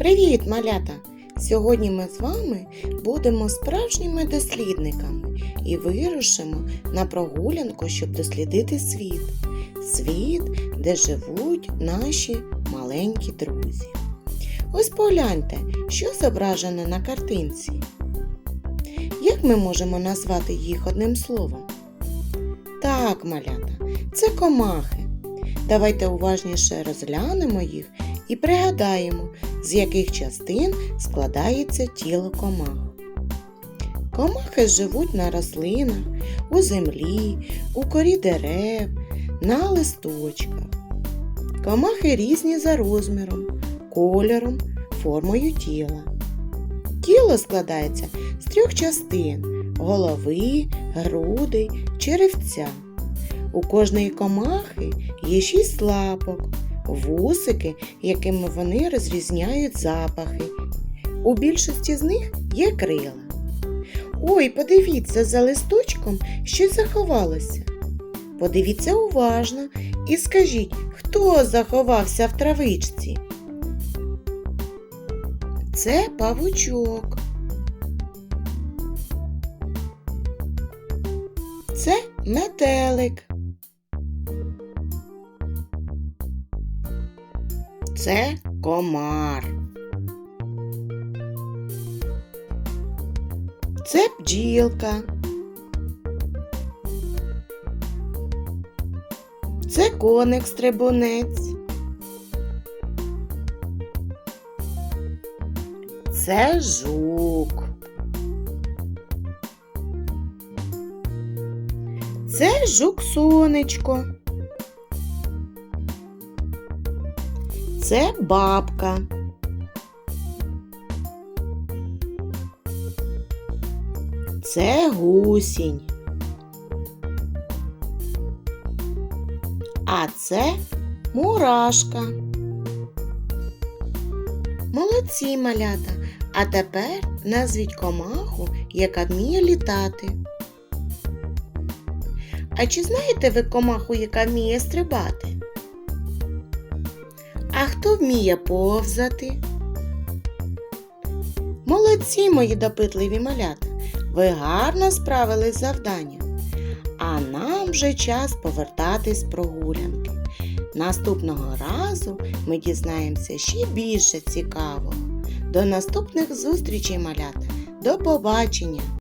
Привіт, малята! Сьогодні ми з вами будемо справжніми дослідниками і вирушимо на прогулянку, щоб дослідити світ. Світ, де живуть наші маленькі друзі. Ось погляньте, що зображено на картинці. Як ми можемо назвати їх одним словом? Так, малята, це комахи. Давайте уважніше розглянемо їх і пригадаємо, з яких частин складається тіло комах. Комахи живуть на рослинах, у землі, у корі дерев, на листочках. Комахи різні за розміром, кольором, формою тіла. Тіло складається з трьох частин голови, грудей, черевця. У кожної комахи є шість лапок, вусики, якими вони розрізняють запахи. У більшості з них є крила. Ой, подивіться, за листочком щось заховалося. Подивіться уважно і скажіть, хто заховався в травичці? Це павучок. Це метелик. Це комар. Це бджілка. Це коник стрибунець. Це жук. Це жук сонечко. Це бабка. Це гусінь. А це мурашка. Молодці малята. А тепер назвіть комаху, яка вміє літати. А чи знаєте ви комаху, яка вміє стрибати? А хто вміє повзати? Молодці, мої допитливі малята. Ви гарно справились з завданням. А нам вже час повертатись з прогулянки. Наступного разу ми дізнаємося ще більше цікавого. До наступних зустрічей, малята. До побачення!